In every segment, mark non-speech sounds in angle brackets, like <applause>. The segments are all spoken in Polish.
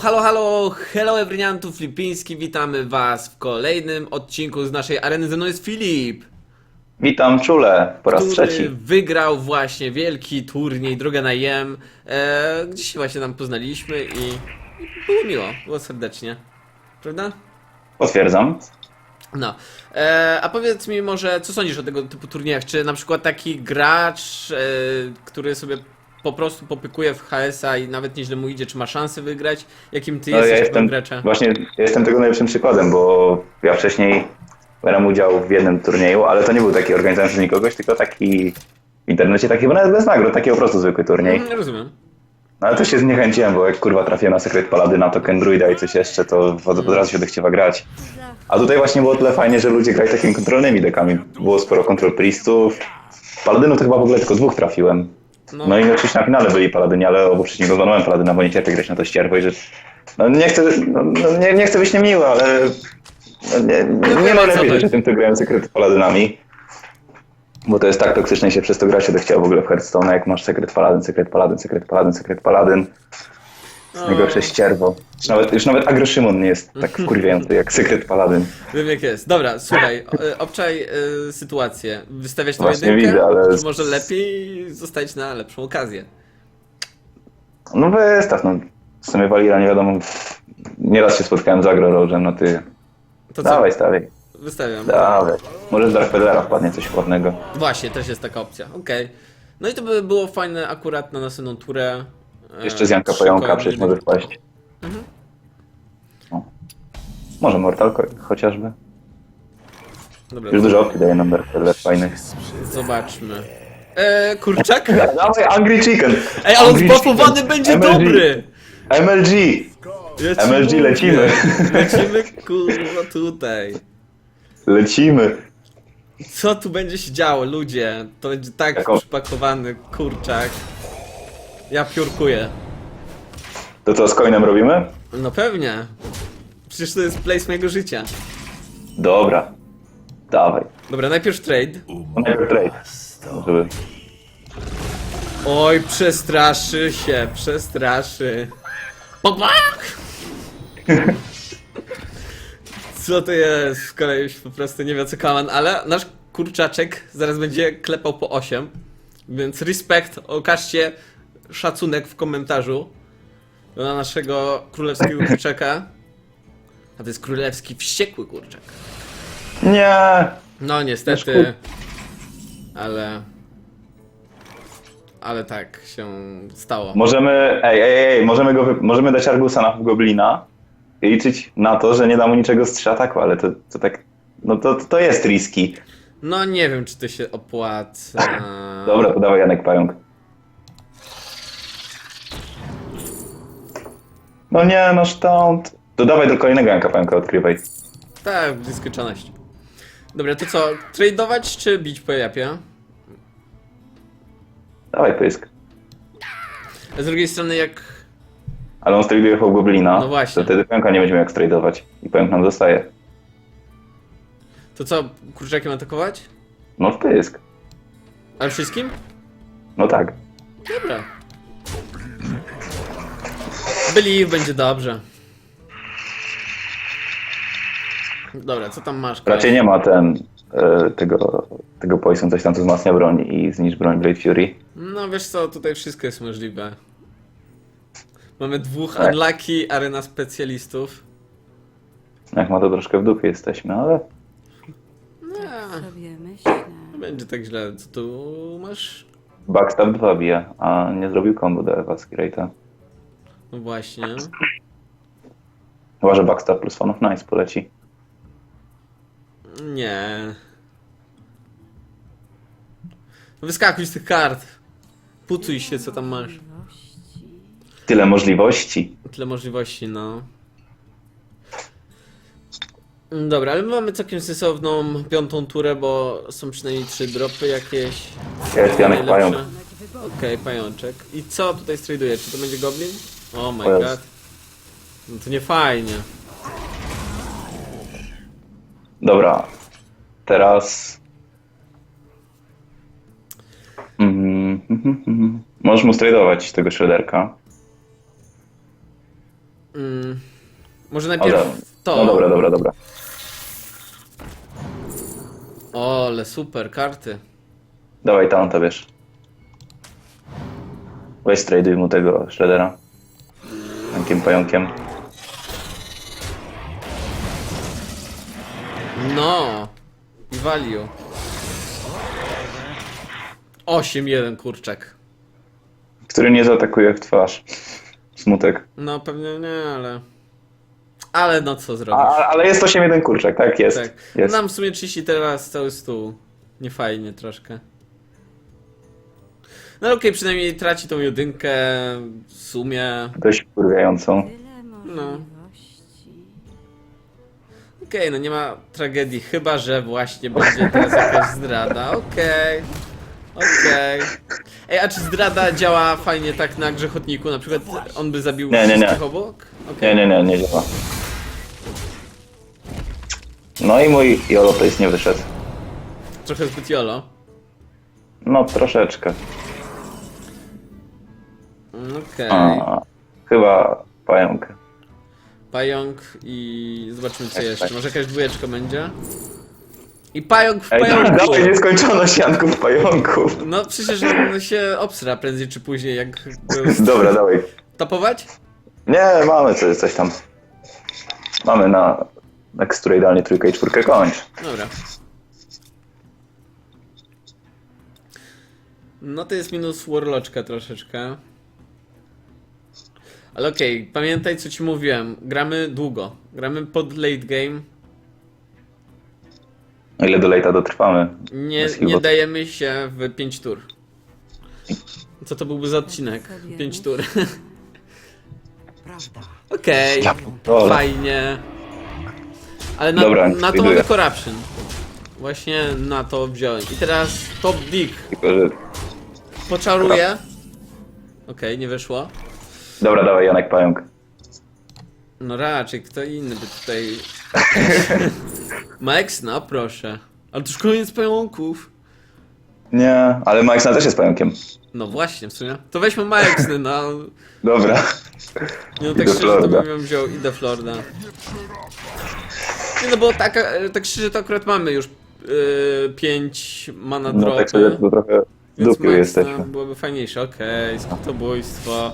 Halo, halo, hello Ewryniantu Filipiński, witamy was w kolejnym odcinku z naszej areny. Ze mną jest Filip, Witam czule po raz który trzeci. wygrał właśnie wielki turniej Drogę na Jem, e, gdzie się właśnie tam poznaliśmy i, i było miło, było serdecznie, prawda? Potwierdzam. No, e, a powiedz mi może, co sądzisz o tego typu turniejach? Czy na przykład taki gracz, e, który sobie po prostu popykuje w HS-a i nawet nieźle mu idzie, czy ma szansę wygrać? Jakim ty No, jesteś ja jestem graczem? właśnie ja jestem tego najlepszym przykładem, bo ja wcześniej brałem udział w jednym turnieju, ale to nie był taki organizowany przez nikogoś, tylko taki w internecie, taki nawet bez nagród, taki po prostu zwykły turniej. Mm, rozumiem. No ale to się zniechęciłem, bo jak kurwa trafiłem na sekret Paladyna, to Kendruida i coś jeszcze, to od, od razu się odechciewa grać. A tutaj właśnie było tyle fajnie, że ludzie grali takimi kontrolnymi dekami. Było sporo kontrol priestów. Paladynów to chyba w ogóle tylko dwóch trafiłem. No. No i oczywiście na finale byli Paladyni, ale obu przeciwników zbanowałem Paladyna, bo nie cierpię grać na to ścierwo i że... No nie chcę, no, no, nie, nie chcę być niemiły, ale... No, nie, nie, nie wiem, najlepiej co to że tym, co grałem sekret Paladynami. Bo to jest tak toksyczne i się przez to gra się chciało w ogóle w Hearthstone, jak masz sekret Paladyn, sekret Paladyn, sekret Paladyn, sekret Paladyn. O, Najgorsze ścierwo. Już nawet, już nawet Agro Szymon nie jest tak wkurwiający jak sekret Paladyn. Wiem jak jest. Dobra, słuchaj, o- e, obczaj e, sytuację. Wystawiać tą Właśnie jedynkę? widzę, ale- Czy może lepiej zostać na lepszą okazję? No wystaw, no. W sumie Walira nie wiadomo. Nieraz się spotkałem z Agro Rożem, no ty. To co? Dawaj, stawiaj. Wystawiam. Dawaj. Może z Dark Pedalera wpadnie coś ładnego. Właśnie, też jest taka opcja. Okej. No i to by było fajne akurat na następną turę. E, Jeszcze z Janka trzy Pająka przecież może wpaść. Mhm. No. Może Mortal ko- chociażby. Dobra, Już dużo opcji daje nam Pedaler fajnych. zobaczmy. E, kurczak? <laughs> Dawaj, Angry Chicken! Ej, ale on Angry zbuffowany Chicken. będzie MLG. dobry! MLG! Ja ci MLG mówię. lecimy. Lecimy kurwa tutaj. Lecimy! Co tu będzie się działo, ludzie? To będzie tak Jako- przypakowany kurczak. Ja piórkuję. To co z coinem robimy? No pewnie. Przecież to jest place mojego życia. Dobra. Dawaj. Dobra, najpierw trade. Najpierw trade. Żeby... Oj, przestraszy się, przestraszy. Papa! Co to jest? Z kolei już po prostu nie wie co kaman, ale nasz kurczaczek zaraz będzie klepał po 8. Więc respekt, okażcie szacunek w komentarzu dla naszego królewskiego <laughs> kurczaka. A to jest królewski wściekły kurczak. Nie! No niestety, ale... Ale tak się stało. Możemy, ej, ej, ej, możemy, go wy... możemy dać Argusa na Goblina i liczyć na to, że nie da mu niczego z trzy ataku, ale to, to tak, no to, to jest riski. No nie wiem, czy to się opłaca. Dobra, to dawaj Janek Pająk. No nie, no stąd. To dawaj do kolejnego Pająka, odkrywaj. Tak, w nieskończoność. Dobra, to co? Tradeować czy bić po japie? Dawaj pysk. A z drugiej strony, jak. Ale on straduje w Goblina, No właśnie. to wtedy Pająka nie będziemy jak stradować i Pająk nam zostaje. To co, kurczakiem atakować? No w pysk. Ale wszystkim? No tak. Dobra. Byli, będzie dobrze. Dobra, co tam masz? Raczej nie ma ten, e, tego, tego poison, coś tam co wzmacnia broń i zniszcz broń Blade Fury. No wiesz co, tutaj wszystko jest możliwe. Mamy dwóch Tak. unlucky arena specjalistów. Jak ma to troszkę w dupie jesteśmy, ale Nie, sobie myślę. nie będzie tak źle. Co tu masz? Backstab 2 bije, a nie zrobił combo do Ewa Skirate'a. No właśnie. Chyba, że Backstab plus Fan of Nice poleci. Nie. No Wyskakuj z tych kart. Pucuj się, co tam masz. Tyle możliwości. Tyle możliwości, no. Dobra, ale my mamy całkiem sensowną piątą turę, bo są przynajmniej trzy dropy jakieś. Jest Janek Najlepsze. Pająk. Okej, pajączek. I co tutaj straduje? Czy to będzie goblin? Oh my god. No to nie fajnie. Dobra. Teraz... Mhm, mhm, mhm. Możesz mu stradować tego Shredderka. Mm, może Dobra. najpierw to. No dobra, dobra, dobra. O, ale super, karty. Dawaj tam, to wiesz. Weź traduj mu tego Shreddera. Takim pająkiem. No. I value. 8-1 kurczak. Który nie zaatakuje w twarz. Smutek. No pewnie nie, ale. Ale no co zrobić? a- ale jest 8-1 kurczak, tak? Jest. Tak. jest. Nam w sumie 30 teraz cały stół. Niefajnie troszkę. No okej, przynajmniej traci tą jedynkę w sumie. Dość kurwiającą. Tyle No. możliwości. Okej, no nie ma tragedii, chyba że właśnie będzie teraz jakaś zdrada. Okej. Okej. Ej, a czy zdrada działa fajnie tak na grzechotniku? Na przykład on by zabił Nie, nie, nie. wszystkich obok? Okej. Nie, nie, nie, nie działa. No i mój Jolo to jest nie wyszedł. Trochę zbyt jolo. No troszeczkę. Okej. A, chyba pająk. Pająk i zobaczymy co Tak, jeszcze. tak. Może jakaś dwójeczka będzie? I pająk w Ej, pająku. dawaj nieskończoność Janków pająków. No przecież on się obsra prędzej czy później jak był <laughs> Dobra, dawaj. tapować? Nie, mamy coś, coś tam. Mamy na który idealnie trójkę i czwórkę kończ. Dobra. No to jest minus warloczka troszeczkę. Ale okej, pamiętaj co ci mówiłem. Gramy długo. Gramy pod late game. Ile do late'a dotrwamy. Nie, nie chyba- dajemy się w 5 tur. Co to byłby za odcinek? 5 tur. Okej, Ja pierdolę. fajnie. Ale na, Dobra, na to idę. mamy corruption. Właśnie na to wziąłem. I teraz top dig. Tylko, że... Poczaruję. Okej, nie wyszło. Dobra, dawaj Janek pająk. No raczej, kto inny by tutaj... <laughs> Max, no proszę. Ale to już koniec pająków. Nie, ale Maxna też jest pająkiem. No właśnie, w sumie. To weźmy Maxny, no. Dobra. Nie no, tak do szczerze to bym ją wziął i do Florida. Nie no, bo tak, e, tak szczerze to akurat mamy już 5 mana No dropy. tak sobie to trochę Więc Maxna jesteśmy. byłoby fajniejsze. Okej, skutobójstwo.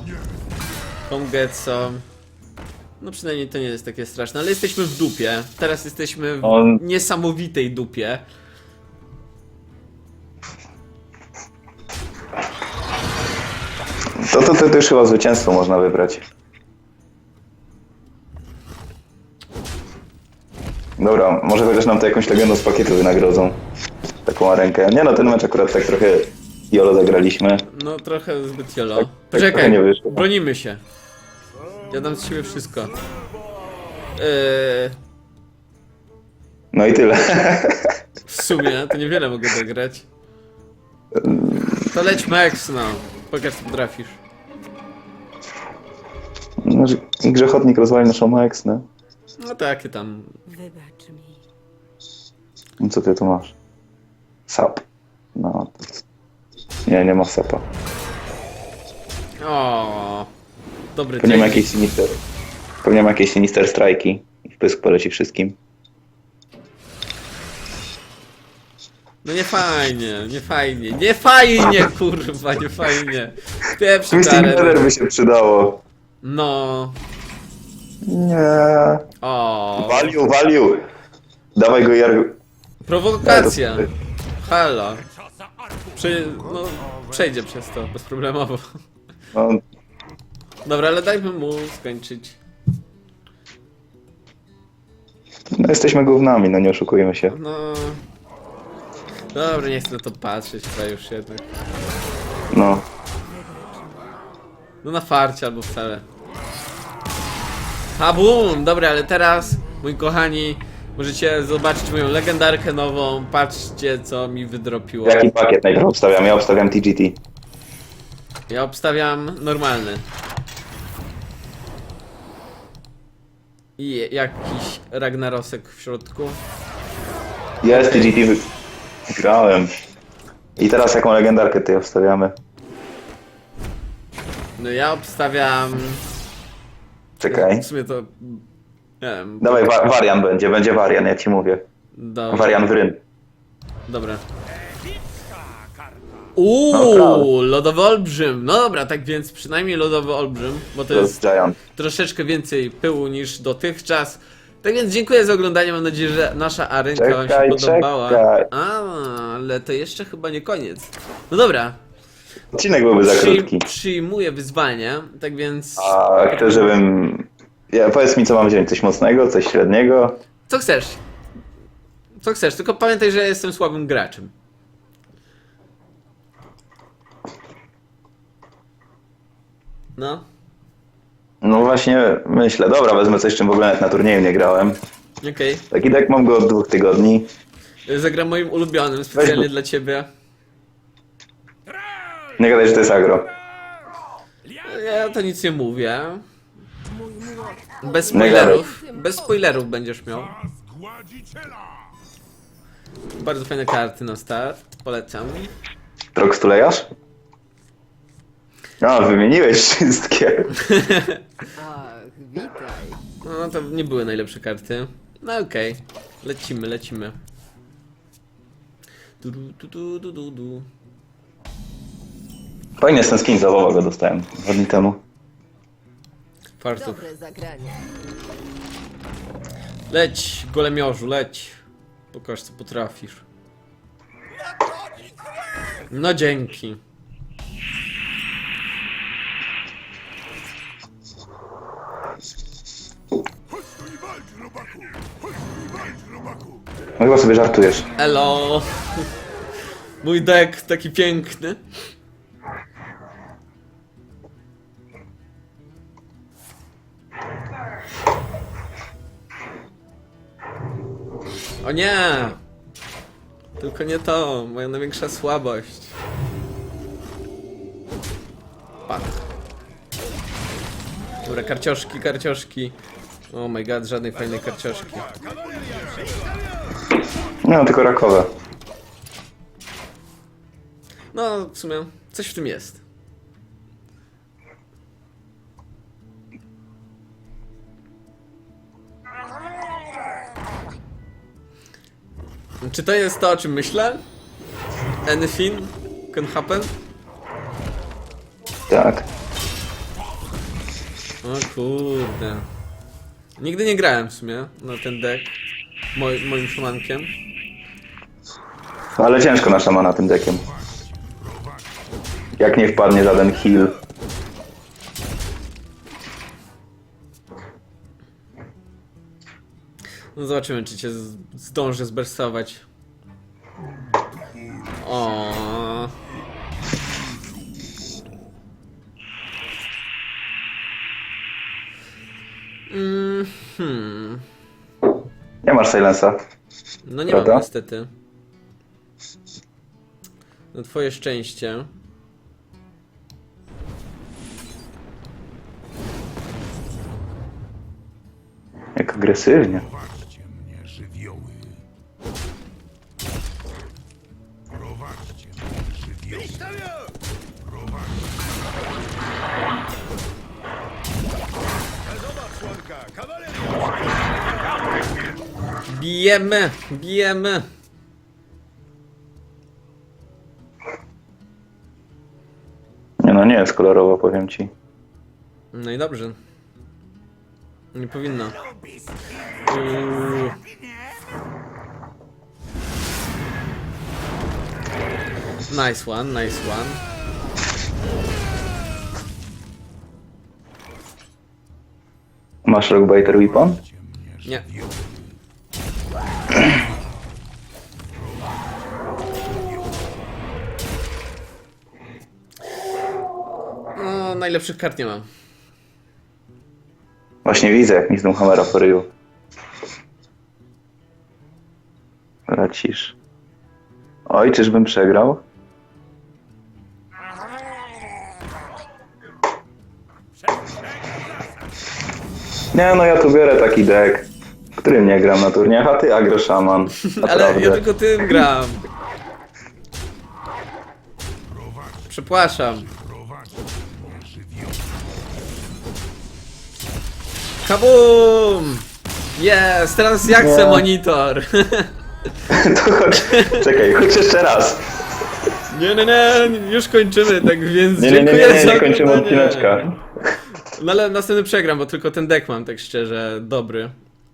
Kongetso. No przynajmniej to nie jest takie straszne, ale jesteśmy w dupie. Teraz jesteśmy w On- niesamowitej dupie. To, to, to, to już chyba zwycięstwo można wybrać. Dobra, może chociaż nam to jakąś legendą z pakietu wynagrodzą. Taką rękę. Nie no, ten mecz akurat tak trochę jolo zagraliśmy. No trochę zbyt jolo. Tak- tak Poczekaj, trochę nie wyszło. bronimy się. Ja dam z siebie wszystko. Yy, No i tyle. w sumie to niewiele mogę dograć. To leć Max, no. Pokaż co potrafisz. No, że Grzechotnik rozwali naszą Maxnę. No takie tam. Wybacz mi. No co ty tu masz? Sap. No. to- Nie, nie ma sapa. O, Dobry Pewnie ma dzień. jakieś sinister. Pewnie ma jakieś sinister strajki. I w pysk poleci wszystkim. No nie fajnie, nie fajnie, nie fajnie, kurwa, nie fajnie. Pierwszy Twisting teren. by się przydało. No. Nie. O. Value, value. Dawaj go Jar... Prowokacja. Halo. Prze no, przejdzie przez to bezproblemowo. No, Dobra, ale dajmy mu skończyć. no jesteśmy gównami, no nie oszukujmy się. No. Dobra, nie chcę na to patrzeć, chyba już jednak. No. No na farcie albo wcale. Habum! Dobra, ale teraz, moi kochani, możecie zobaczyć moją legendarkę nową. Patrzcie, co mi wydropiło. Jaki pakiet najpierw obstawiam? Ja obstawiam TGT. Ja obstawiam normalny. I jakiś Ragnarosek w środku. Jest TGT, wy... grałem. I teraz jaką legendarkę tutaj obstawiamy? No ja obstawiam... Czekaj. W sumie to... Nie wiem. Dawaj, wa warian będzie, będzie warian, ja ci mówię. Dobra. Warian w ryn. Dobra. No, Uuu, prawda. lodowy olbrzym. No dobra, tak więc przynajmniej lodowy olbrzym, bo to To jest jest Giant. troszeczkę więcej pyłu niż dotychczas. Tak więc dziękuję za oglądanie, mam nadzieję, że nasza arenka wam się Czekaj, podobała. czekaj. A, ale to jeszcze chyba nie koniec. No dobra, Odcinek byłby za przy, krótki. przyjmuję wyzwanie, tak więc... A chcę, żebym... Ja, powiedz mi, co mam wziąć? Coś mocnego, coś średniego? Co chcesz? Co chcesz, tylko pamiętaj, że jestem słabym graczem. No, No właśnie, myślę. Dobra, wezmę coś, czym w ogóle nawet na turnieju nie grałem. okej. Taki deck mam go od dwóch tygodni. Zagram moim ulubionym specjalnie Weź- dla ciebie. Nie gadaj, że to jest agro. Ja to nic nie mówię. Bez spoilerów. Bez spoilerów będziesz miał. Bardzo fajne karty na start. Polecam. Trox tulejarz? A, wymieniłeś wszystkie. Ach, <laughs> witaj. No to nie były najlepsze karty. No okej. Lecimy, lecimy. Du, du, du, du, du, du, du. Fajny jest ten skin, zawoła go dostałem dwa dni temu. Fartuch. Dobre zagranie. Leć, golemiorzu, leć. Pokaż co potrafisz. No dzięki. No chyba sobie żartujesz. Elo. Mój deck taki piękny. O nie! Tylko nie to, moja największa słabość. Pat. Dobra, karcioszki, karcioszki. Oh my god, żadnej fajnej karcioszki. No, tylko rakowe. No, w sumie coś w tym jest. Czy to jest to, o czym myślę? Anything can happen? Tak. O kurde. Nigdy nie grałem w sumie na ten deck. Moj, moim szamankiem. Ale ciężko na szamana tym deckiem. Jak nie wpadnie żaden heal. No zobaczymy, czy cię zdążę zbersować. O. Mm, hmm. Nie masz silensa. No nie Prawda? mam niestety. Na twoje szczęście. Jak agresywnie. Bijemy! Bijemy! Nie no, nie jest kolorowo, powiem ci. No i dobrze. Nie powinno. Uuu. Nice one, nice one. Masz Rockbiter Weapon? Nie. No, najlepszych kart nie mam. Właśnie widzę, jak mi z Doomhammera po. Lecisz. Oj, czyżbym przegrał? Nie no, ja tu biorę taki deck, którym nie gram na turniejach, a ty agro szaman. <laughs> Ale ja tylko tym gram. Przepraszam. Kabum! Jest, teraz ja chcę Nie. monitor. <laughs> To chodź, czekaj, chodź jeszcze raz. Nie, nie, nie, już kończymy, tak więc Nie, nie, nie, dziękuję nie, nie, za nie kończymy oglądanie. odcineczka. No ale następny przegram, bo tylko ten deck mam, tak szczerze, dobry.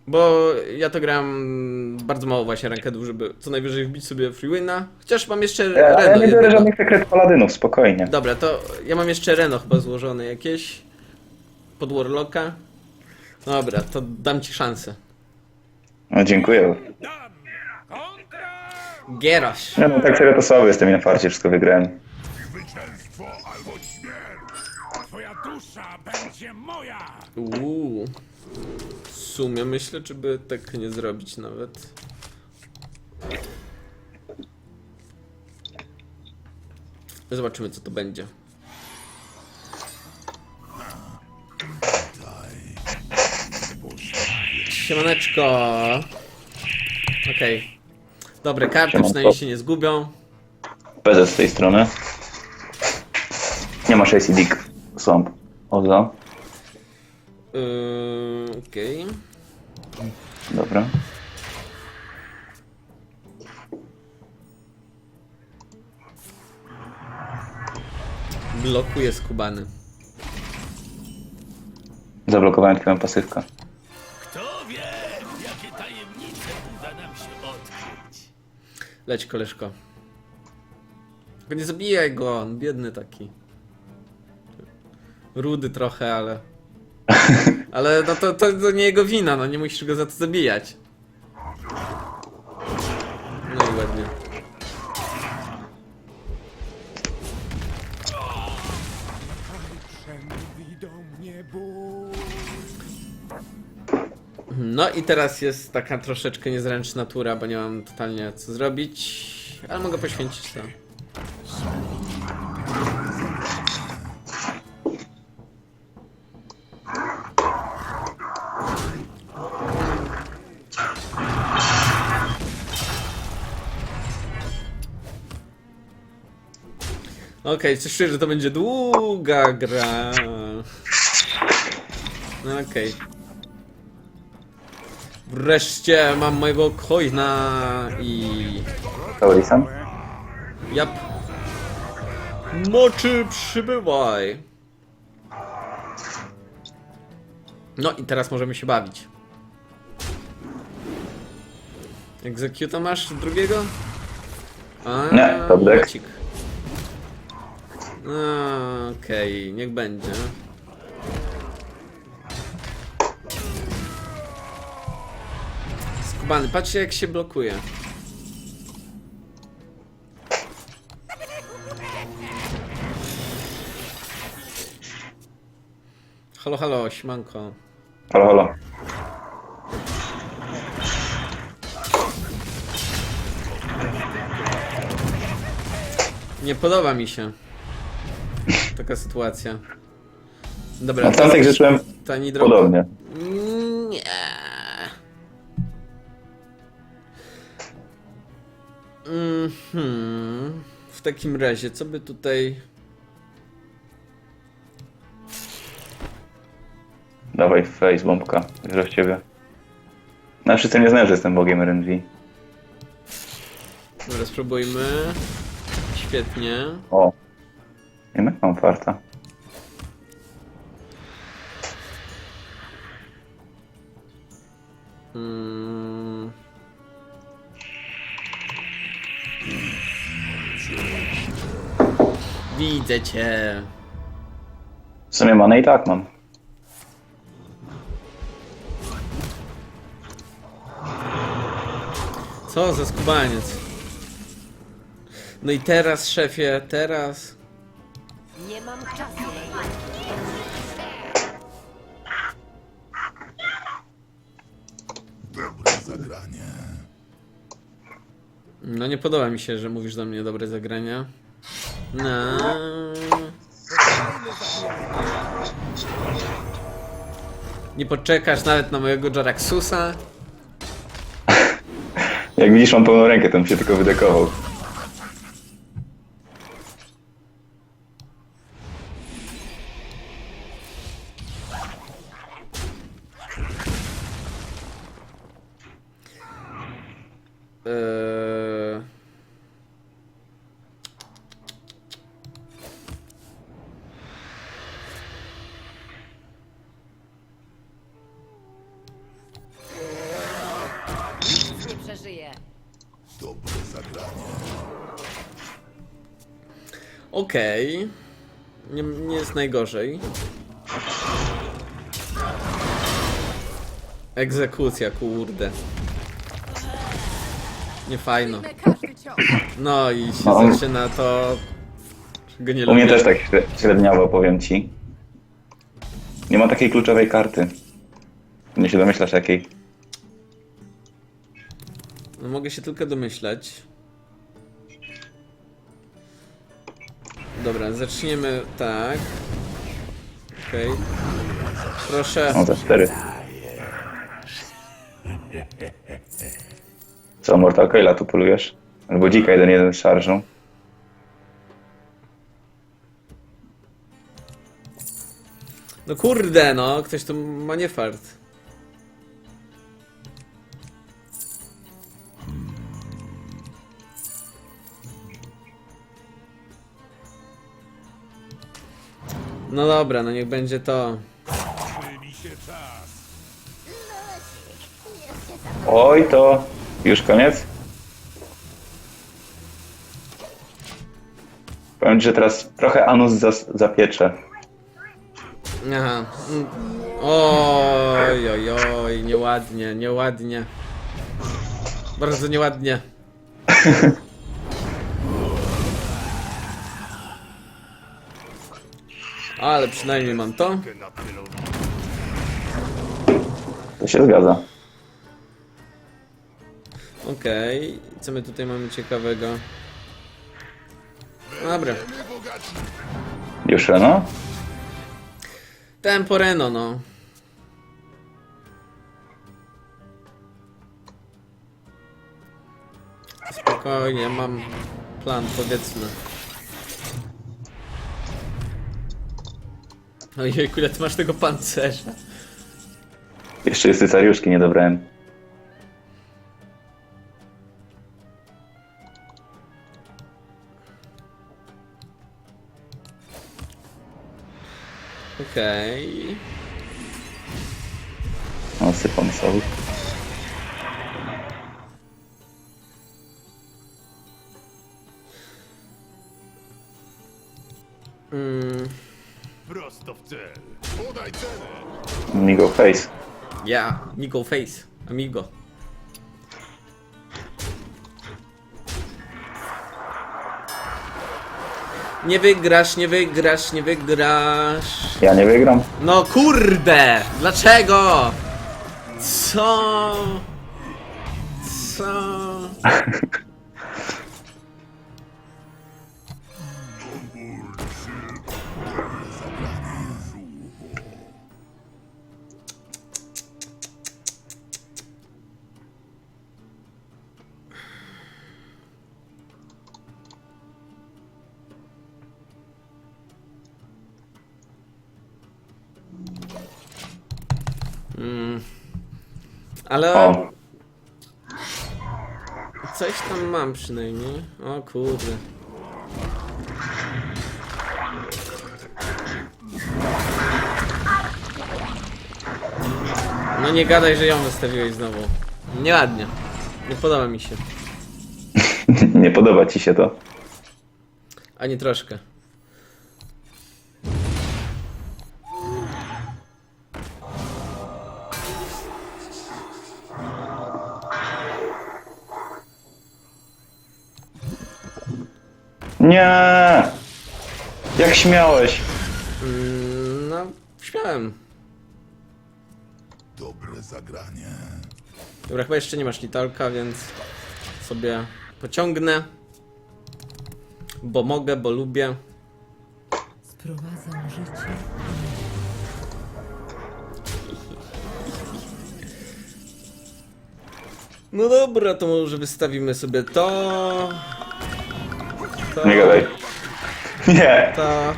Bo ja to gram bardzo mało właśnie rankedów, żeby co najwyżej wbić sobie free wina. Chociaż mam jeszcze Ja, ja Reno nie biorę jednego. żadnych sekret paladynów, spokojnie. Dobra, to ja mam jeszcze Reno chyba złożone jakieś. Pod Warlocka. Dobra, to dam ci szansę. No dziękuję. Gieraś. Ja no tak serio to słaby jestem i na farcie wszystko wygrałem. Zwycięstwo albo śmierć! Twoja dusza będzie moja! Uuu. W sumie myślę, czy by tak nie zrobić nawet. Zobaczymy, co to będzie. Siemaneczko. Okej. Dobre karty, Siemanko. przynajmniej się nie zgubią. PZ z tej strony. Nie masz AC Dick. Swamp. Oza. Yy, Okej. Dobra. Blokuje skubany. Zablokowałem twoją pasywkę. Kto wie, jakie tajemnice uda nam się odkryć. Leć, koleżko. Tylko nie zabijaj go, on biedny taki. Rudy trochę, ale... <laughs> Ale no to, to, to nie jego wina, no nie musisz go za to zabijać. No i ładnie. No i teraz jest taka troszeczkę niezręczna tura, bo nie mam totalnie co zrobić. Ale mogę poświęcić to. Okej, coś czuję, że to będzie długa gra. No okej. Wreszcie mam mojego coina i... Sam? Jap. Moczy przybywaj. No i teraz możemy się bawić. Executa masz drugiego? A, Nie, deck. mocik. Okej, niech będzie. Skubany, patrzcie jak się blokuje. Halo, halo, śmanko. Halo, halo. Nie podoba mi się taka sytuacja. Dobra, Na tamtych życzyłem tani podobnie. Nie. Mhm. W takim razie, co by tutaj... Dawaj face bombka. Wierzę w ciebie. No wszyscy nie znają, że jestem bogiem RNV. Dobra, spróbujmy. Świetnie. O. Jednak mam farta. Mm. Widzę cię. W sumie manę i tak mam. Co za skubaniec. No i teraz, szefie, teraz. Nie mam czasu. Dobre zagranie. No nie podoba mi się, że mówisz do mnie dobre zagrania. No. Nie poczekasz nawet na mojego Jaraxusa? Jak widzisz, mam pełną rękę, to bym się tylko wydekował. Okej. Nie, nie jest najgorzej. Egzekucja, kurde. Nie fajno. No i się No, zaczyna to. Czego nie U mnie lubię. też tak śre- średniawo, powiem ci. Nie ma takiej kluczowej karty. Nie się domyślasz jakiej. No, mogę się tylko domyślać. Dobra, zaczniemy tak. Okej. Proszę. No za cztery. Co, Mortal Coila tu polujesz? Albo dzika jeden jeden z szarżą. No kurde, no, ktoś tu ma nie fart. No dobra, no niech będzie to. Myli się czas. Oj, to już koniec? Powiem ci, że teraz trochę anus zas- zapiecze. Aha. mm. Oj, oj, oj, nieładnie, nieładnie. Bardzo nieładnie. <laughs> Ale przynajmniej mam to. To się zgadza. Okej, co my tutaj mamy ciekawego? Dobra, Już no? tempo Reno, no. Spokojnie, mam plan, powiedzmy. Ojej, ile ty masz tego pancerza? Jeszcze jest cesariuszki nie dobrałem. Okej. Face. ja, Migo Face, amigo. Nie wygrasz, nie wygrasz, nie wygrasz. Ja nie wygram. No kurde! Dlaczego? Co? Co? <laughs> Ale O, coś tam mam przynajmniej. O kurde. No nie gadaj, że ją wystawiłeś znowu. Nieładnie. Nie podoba mi się. <laughs> nie podoba ci się to. Ani troszkę. Nie! Jak śmiałeś? Mm, no, śmiałem. Dobre zagranie. Dobra, chyba jeszcze nie masz litalka, więc sobie pociągnę. Bo mogę, bo lubię. Sprowadzam życie. No dobra, to może wystawimy sobie to. Nie gadaj. Nie! To.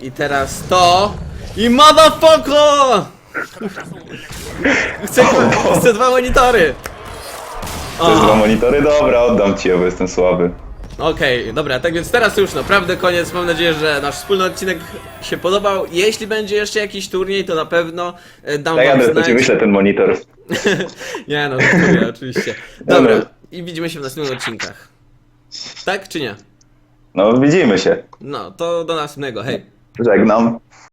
I teraz to. I motherfucker! Chcę, chcę dwa monitory! Chcesz dwa monitory? Dobra, oddam ci je, bo jestem słaby. Okej, dobra, tak więc teraz już naprawdę koniec. Mam nadzieję, że nasz wspólny odcinek się podobał. Jeśli będzie jeszcze jakiś turniej, to na pewno e, dam Daj wam Andres, to znać. ci wyślę ten monitor. <laughs> Nie no, dziękuję, oczywiście. Dobra, Dobra. i widzimy się w następnych odcinkach. Tak czy nie? No, widzimy się. No, to do następnego, hej. Żegnam.